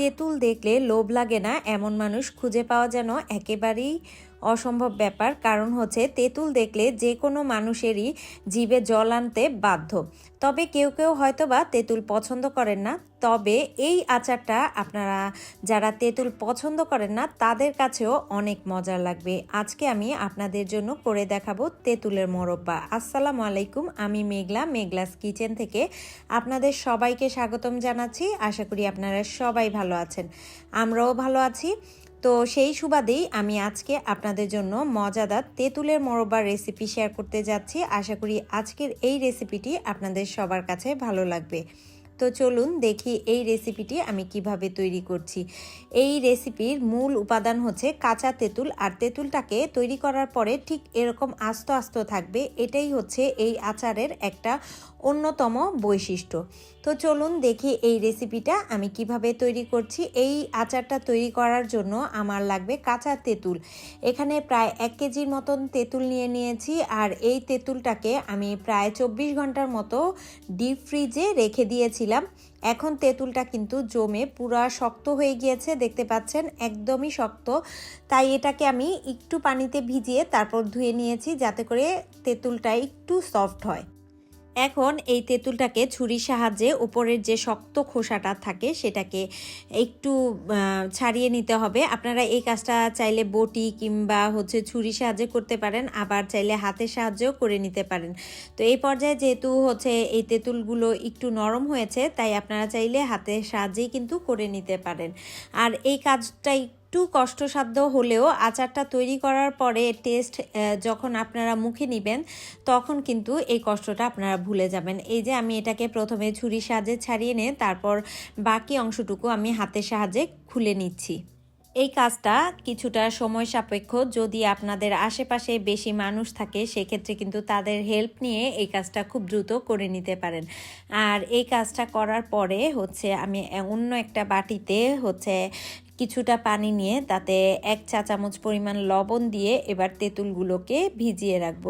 তেঁতুল দেখলে লোভ লাগে না এমন মানুষ খুঁজে পাওয়া যেন একেবারেই অসম্ভব ব্যাপার। কারণ হচ্ছে, তেঁতুল দেখলে যে কোনো মানুষেরই জীবে জল আনতে বাধ্য। তবে কেউ কেউ হয়তো বা তেঁতুল পছন্দ করেন না। তবে এই আচারটা আপনারা যারা তেঁতুল পছন্দ করেন না, তাদের কাছেও অনেক মজার লাগবে। আজকে আমি আপনাদের জন্য করে দেখাবো তেঁতুলের মোরব্বা। আসসালামু আলাইকুম, আমি মেঘলা, মেঘলাস কিচেন থেকে আপনাদের সবাইকে স্বাগতম জানাচ্ছি। আশা করি আপনারা সবাই ভালো আছেন। আমরাও ভালো আছি। তো সেই সুবাদেই আমি আজকে আপনাদের জন্য মজাদার তেঁতুলের মোরব্বার রেসিপি শেয়ার করতে যাচ্ছি। আশা করি আজকের এই রেসিপিটি আপনাদের সবার কাছে ভালো লাগবে। তো চলুন দেখি এই রেসিপিটি আমি কীভাবে তৈরি করছি। এই রেসিপির মূল উপাদান হচ্ছে কাঁচা তেঁতুল, আর তেঁতুলটাকে তৈরি করার পরে ঠিক এরকম আস্ত আস্ত থাকবে। এটাই হচ্ছে এই আচারের একটা অন্যতম বৈশিষ্ট্য। তো চলুন দেখি এই রেসিপিটা আমি কীভাবে তৈরি করছি। এই আচারটা তৈরি করার জন্য আমার লাগবে কাঁচা তেঁতুল। এখানে প্রায় এক কেজির মতন তেঁতুল নিয়ে নিয়েছি, আর এই তেঁতুলটাকে আমি প্রায় চব্বিশ ঘণ্টার মতো ডিপ ফ্রিজে রেখে দিয়েছিলাম। এখন তেঁতুলটা কিন্তু জমে পুরা শক্ত হয়ে গিয়েছে, দেখতে পাচ্ছেন? একদমই শক্ত। তাই এটাকে আমি একটু পানিতে ভিজিয়ে তারপর ধুয়ে নিয়েছি যাতে করে তেঁতুলটা একটু সফট হয়। এখন এই তেঁতুলটাকে ছুরির সাহায্যে উপরের যে শক্ত খোসাটা থাকে সেটাকে একটু ছাড়িয়ে নিতে হবে। আপনারা এই কাজটা চাইলে বটি কিংবা হচ্ছে ছুরির সাহায্যে করতে পারেন, আবার চাইলে হাতের সাহায্যেও করে নিতে পারেন। তো এই পর্যায়ে যেহেতু হচ্ছে এই তেঁতুলগুলো একটু নরম হয়েছে, তাই আপনারা চাইলে হাতের সাহায্যেই কিন্তু করে নিতে পারেন। আর এই কাজটাই একটু কষ্টসাধ্য হলেও আচারটা তৈরি করার পরে টেস্ট যখন আপনারা মুখে নেবেন, তখন কিন্তু এই কষ্টটা আপনারা ভুলে যাবেন। এই যে আমি এটাকে প্রথমে ছুরির সাহায্যে ছাড়িয়ে নিয়ে তারপর বাকি অংশটুকু আমি হাতের সাহায্যে খুলে নিচ্ছি। এই কাজটা কিছুটা সময় সাপেক্ষ। যদি আপনাদের আশেপাশে বেশি মানুষ থাকে, সেক্ষেত্রে কিন্তু তাদের হেল্প নিয়ে এই কাজটা খুব দ্রুত করে নিতে পারেন। আর এই কাজটা করার পরে হচ্ছে আমি অন্য একটা বাটিতে হচ্ছে কিছুটা পানি নিয়ে তাতে এক চা চামচ পরিমাণ লবণ দিয়ে এবার তেঁতুলগুলোকে ভিজিয়ে রাখব।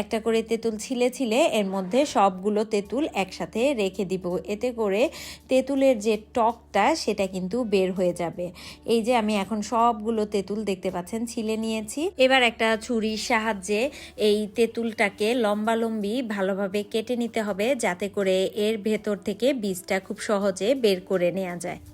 একটা করে তেঁতুল ছিলে ছিলে এর মধ্যে সবগুলো তেঁতুল একসাথে রেখে দিব। এতে করে তেঁতুলের যে টকটা সেটা কিন্তু বের হয়ে যাবে। এই যে আমি এখন সবগুলো তেঁতুল দেখতে পাচ্ছেন, ছিলে নিয়েছি। এবার একটা ছুরির সাহায্যে এই তেঁতুলটাকে লম্বা লম্বি ভালোভাবে কেটে নিতে হবে যাতে করে এর ভেতর থেকে বীজটা খুব সহজে বের করে নেওয়া যায়।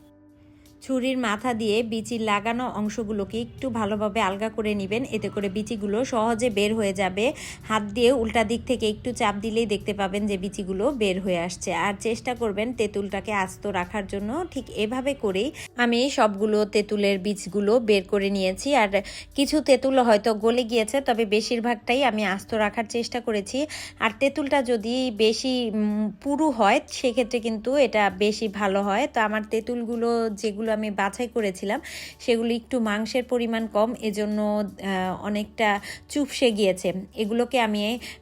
ছুরির মাথা দিয়ে বিচি লাগানো অংশগুলোকে একটু ভালোভাবে আলগা করে নেবেন। এতে করে বিচিগুলো সহজে বের হয়ে যাবে। হাত দিয়ে উল্টা দিক থেকে একটু চাপ দিলেই দেখতে পাবেন যে বিচিগুলো বের হয়ে আসছে। আর চেষ্টা করবেন তেঁতুলটাকে আস্ত রাখার জন্য। ঠিক এভাবে করেই আমি সবগুলো তেঁতুলের বীজগুলো বের করে নিয়েছি। আর কিছু তেঁতুল হয়তো গলে গিয়েছে, তবে বেশিরভাগটাই আমি আস্ত রাখার চেষ্টা করেছি। আর তেঁতুলটা যদি বেশি পুরু হয়, সেক্ষেত্রে কিন্তু এটা বেশি ভালো হয়। তো আমার তেঁতুলগুলো যেগুলো আমি বাছাই করেছিলাম সেগুলি একটু মাংসের পরিমাণ কম এজন্য অনেকটা চুপসে গিয়েছে। এগুলোকে আমি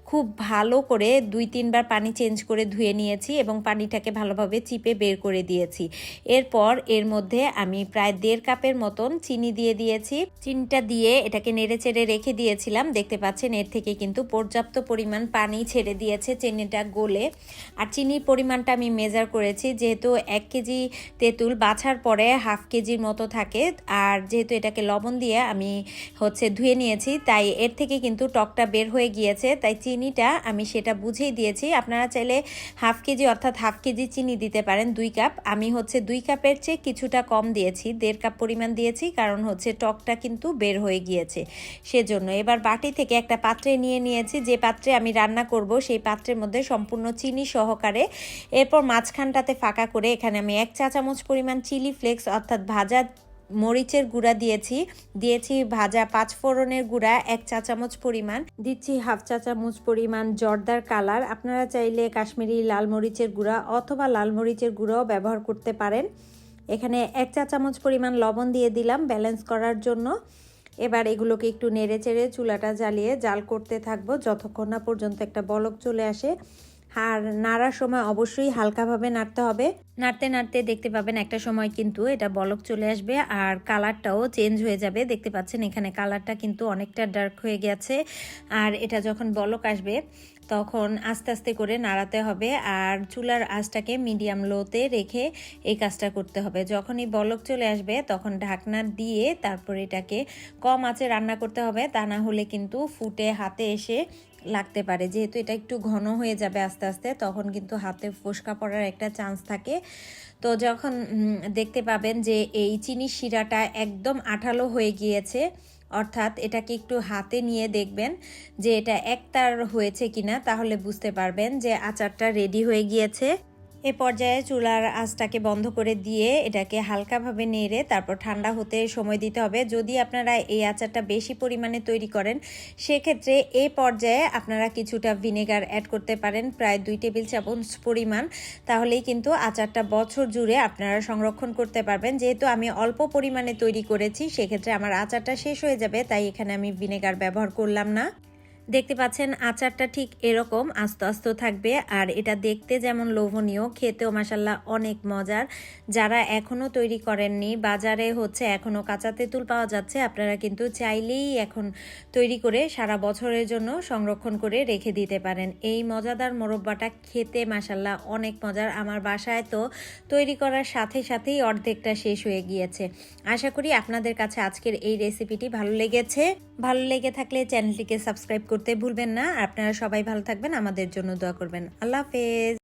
খুব ভালো করে দুই তিনবার পানি চেঞ্জ করে ধুয়ে নিয়েছি এবং পানিটাকে ভালোভাবে চিপে বের করে দিয়েছি। এরপর এর মধ্যে আমি প্রায় দেড় কাপের মতন চিনি দিয়ে দিয়েছি। চিনিটা দিয়ে এটাকে নেড়ে চেড়ে রেখে দিয়েছিলাম। দেখতে পাচ্ছেন, এর থেকে কিন্তু পর্যাপ্ত পরিমাণ পানি ছেড়ে দিয়েছে চিনিটা গলে। আর চিনির পরিমাণটা আমি মেজার করেছি, যেহেতু এক কেজি তেঁতুল বাছার পরে হাফ কেজির মতো থাকে। আর যেহেতু এটাকে লবণ দিয়ে আমি হচ্ছে ধুয়ে নিয়েছি, তাই এর থেকে কিন্তু টকটা বের হয়ে গিয়েছে। তাই চিনিটা আমি সেটা বুঝেই দিয়েছি। আপনারা চাইলে হাফ কেজি অর্থাৎ হাফ কেজি চিনি দিতে পারেন দুই কাপ। আমি হচ্ছে দুই কাপের চেয়ে কিছুটা কম দিয়েছি, দেড় কাপ পরিমাণ দিয়েছি, কারণ হচ্ছে টকটা কিন্তু বের হয়ে গিয়েছে সেজন্য। এবার বাটি থেকে একটা পাত্রে নিয়ে নিয়েছি, যে পাত্রে আমি রান্না করব সেই পাত্রের মধ্যে সম্পূর্ণ চিনি সহকারে। এরপর মাঝখানটাতে ফাঁকা করে এখানে আমি এক চা চামচ পরিমাণ চিলি ফ্লেক্স অর্থাৎ ভাজা মরিচের গুঁড়া দিয়েছি। দিয়েছি ভাজা পাঁচ ফোড়নের গুঁড়া, এক চা চামচ পরিমাণ। দিচ্ছি হাফ চা চামচ পরিমাণ জর্দার কালার। আপনারা চাইলে কাশ্মীরি লাল মরিচের গুঁড়া অথবা লাল মরিচের গুঁড়াও ব্যবহার করতে পারেন। এখানে এক চা চামচ পরিমাণ লবণ দিয়ে দিলাম ব্যালেন্স করার জন্য। এবার এগুলোকে একটু নেড়ে চেড়ে চুলাটা জ্বালিয়ে জাল করতে থাকব। যতক্ষণ না পর্যন্ত একটা বলক চলে আসে আর নাড়ার সময় অবশ্যই হালকাভাবে নাড়তে হবে। নাড়তে নাড়তে দেখতে পাবেন একটা সময় কিন্তু এটা বলক চলে আসবে আর কালারটাও চেঞ্জ হয়ে যাবে। দেখতে পাচ্ছেন এখানে কালারটা কিন্তু অনেকটা ডার্ক হয়ে গেছে। আর এটা যখন বলক আসবে, তখন আস্তে আস্তে করে নাড়াতে হবে আর চুলার আঁচটাকে মিডিয়াম লোতে রেখে এই কাজটা করতে হবে। যখনই বলক চলে আসবে, তখন ঢাকনা দিয়ে তারপর এটাকে কম আঁচে রান্না করতে হবে। তা না হলে কিন্তু ফুটে হাতে এসে লাগতে পারে। যেহেতু এটা একটু ঘন হয়ে যাবে আস্তে আস্তে, তখন কিন্তু হাতে ফোসকা পড়ার একটা চান্স থাকে। তো যখন দেখতে পাবেন যে এই চিনি শিরাটা একদম আঠালো হয়ে গিয়েছে, অর্থাৎ এটাকে একটু হাতে নিয়ে দেখবেন যে এটা একতার হয়েছে কিনা, তাহলে বুঝতে পারবেন যে আচারটা রেডি হয়ে গিয়েছে। এ পর্যায়ে চুলার আঁচটাকে বন্ধ করে দিয়ে এটাকে হালকাভাবে নেড়ে তারপর ঠান্ডা হতে সময় দিতে হবে। যদি আপনারা এই আচারটা বেশি পরিমাণে তৈরি করেন, সেক্ষেত্রে এ পর্যায়ে আপনারা কিছুটা ভিনেগার অ্যাড করতে পারেন, প্রায় দুই টেবিল চামচ পরিমাণ। তাহলেই কিন্তু আচারটা বছর জুড়ে আপনারা সংরক্ষণ করতে পারবেন। যেহেতু আমি অল্প পরিমাণে তৈরি করেছি, সেক্ষেত্রে আমার আচারটা শেষ হয়ে যাবে, তাই এখানে আমি ভিনেগার ব্যবহার করলাম না। দেখতে পাচ্ছেন আচারটা ঠিক এরকম, আস্তে আস্তে থাকবে। আর এটা দেখতে যেমন লোভনীয়, খেতেও মাসাল্লাহ অনেক মজার। যারা এখনও তৈরি করেননি, বাজারে হচ্ছে এখনও কাঁচা তেঁতুল পাওয়া যাচ্ছে, আপনারা কিন্তু চাইলেই এখন তৈরি করে সারা বছরের জন্য সংরক্ষণ করে রেখে দিতে পারেন। এই মজাদার মোরব্বাটা খেতে মাসাল্লাহ অনেক মজার। আমার বাসায় তো তৈরি করার সাথে সাথেই অর্ধেকটা শেষ হয়ে গিয়েছে। আশা করি আপনাদের কাছে আজকের এই রেসিপিটি ভালো লেগেছে। ভালো লেগে থাকলে চ্যানেলটিকে সাবস্ক্রাইব করতে ভুলবেন না। আপনারা সবাই ভালো থাকবেন, আমাদের জন্য দোয়া করবেন। আল্লাহ হাফেজ।